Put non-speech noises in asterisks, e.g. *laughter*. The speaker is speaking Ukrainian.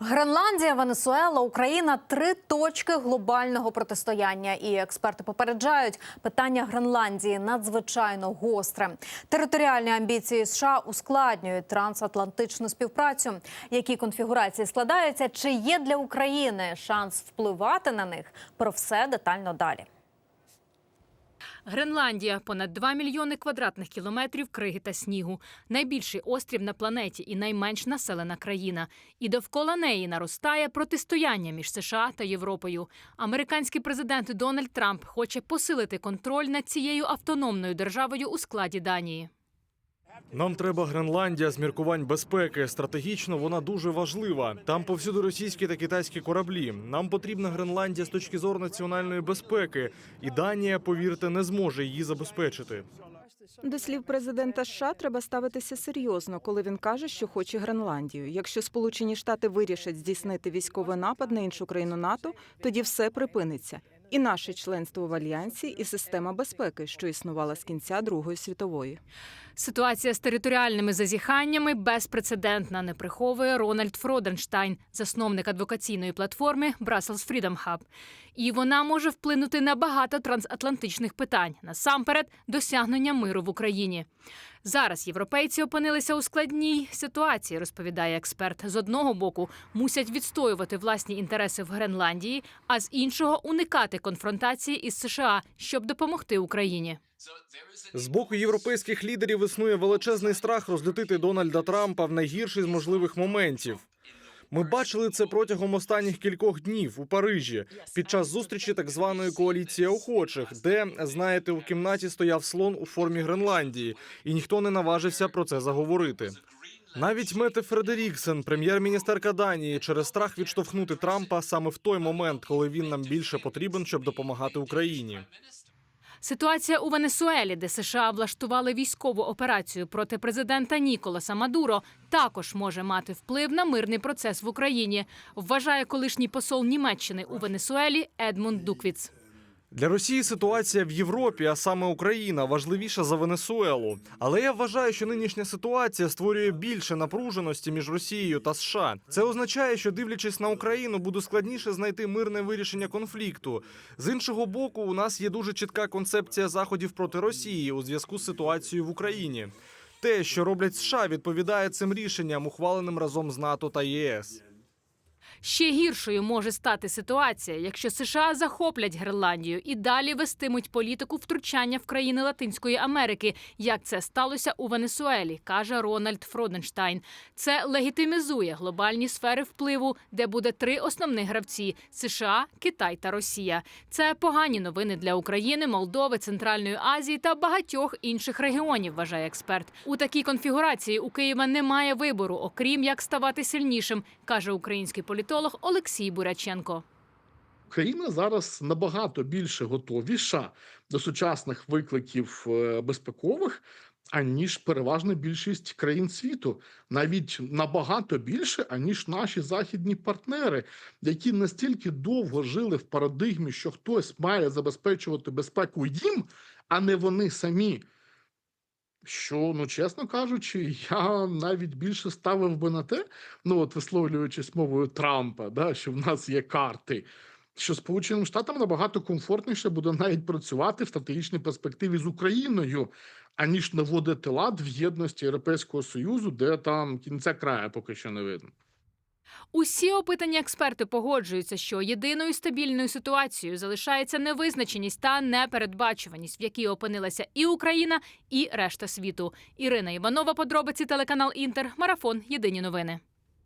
Гренландія, Венесуела, Україна три точки глобального протистояння. І експерти попереджають, питання Гренландії надзвичайно гостре. Територіальні амбіції США ускладнюють трансатлантичну співпрацю. Які конфігурації складаються? Чи є для України шанс впливати на них? Про все детально далі. Гренландія понад 2 мільйони квадратних кілометрів криги та снігу. Найбільший острів на планеті і найменш населена країна. І довкола неї наростає протистояння між США та Європою. Американський президент Дональд Трамп хоче посилити контроль над цією автономною державою у складі Данії. Нам треба Гренландія з міркувань безпеки. Стратегічно вона дуже важлива. Там повсюди російські та китайські кораблі. Нам потрібна Гренландія з точки зору національної безпеки, і Данія, повірте, не зможе її забезпечити. До слів президента США треба ставитися серйозно, коли він каже, що хоче Гренландію. Якщо Сполучені Штати вирішать здійснити військовий напад на іншу країну НАТО, тоді все припиниться. І наше членство в альянсі, і система безпеки, що існувала з кінця Другої світової. Ситуація з територіальними зазіханнями безпрецедентна, не приховує Рональд Фроденштайн, засновник адвокаційної платформи Brussels Freedom Hub. І вона може вплинути на багато трансатлантичних питань, насамперед досягнення миру в Україні. Зараз європейці опинилися у складній ситуації, розповідає експерт. З одного боку мусять відстоювати власні інтереси в Гренландії, а з іншого уникати конфронтації із США, щоб допомогти Україні. З боку європейських лідерів існує величезний страх розлютити Дональда Трампа в найгірший з можливих моментів. Ми бачили це протягом останніх кількох днів у Парижі під час зустрічі так званої коаліції охочих, де знаєте, у кімнаті стояв слон у формі Гренландії, і ніхто не наважився про це заговорити. Навіть Мете Фредеріксен, прем'єр-міністерка Данії, через страх відштовхнути Трампа саме в той момент, коли він нам більше потрібен, щоб допомагати Україні. Ситуація у Венесуелі, де США влаштували військову операцію проти президента Ніколаса Мадуро, також може мати вплив на мирний процес в Україні, вважає колишній посол Німеччини у Венесуелі Едмунд Дуквіц. Для Росії ситуація в Європі, а саме Україна, важливіша за Венесуелу. Але я вважаю, що нинішня ситуація створює більше напруженості між Росією та США. Це означає, що дивлячись на Україну, буде складніше знайти мирне вирішення конфлікту. З іншого боку, у нас є дуже чітка концепція заходів проти Росії у зв'язку з ситуацією в Україні. Те, що роблять США, відповідає цим рішенням, ухваленим разом з НАТО та ЄС. Ще гіршою може стати ситуація, якщо США захоплять Гренландію і далі вестимуть політику втручання в країни Латинської Америки, як це сталося у Венесуелі, каже Рональд Фроденштайн. Це легітимізує глобальні сфери впливу, де буде три основних гравці: США, Китай та Росія. Це погані новини для України, Молдови, Центральної Азії та багатьох інших регіонів. Вважає експерт. У такій конфігурації у Києва немає вибору, окрім як ставати сильнішим, каже український політолог Олексій Буряченко. Україна зараз набагато більше готовіша до сучасних викликів е, безпекових, аніж переважна більшість країн світу, навіть набагато більше, аніж наші західні партнери, які настільки довго жили в парадигмі, що хтось має забезпечувати безпеку їм, а не вони самі. Що, ну чесно кажучи, *laughs* я навіть більше ставив би на те, ну от висловлюючись мовою Трампа, да, що в нас є карти, що Сполученим Штатам набагато комфортніше буде навіть працювати в стратегічній перспективі з Україною, аніж наводити лад в єдності Європейського Союзу, де там кінця краю поки що не видно. Усі опитані експерти погоджуються, що єдиною стабільною ситуацією залишається невизначеність та непередбачуваність, в якій опинилася і Україна, і решта світу. Ірина Іванова, подробиці телеканал Інтер, марафон. Єдині новини.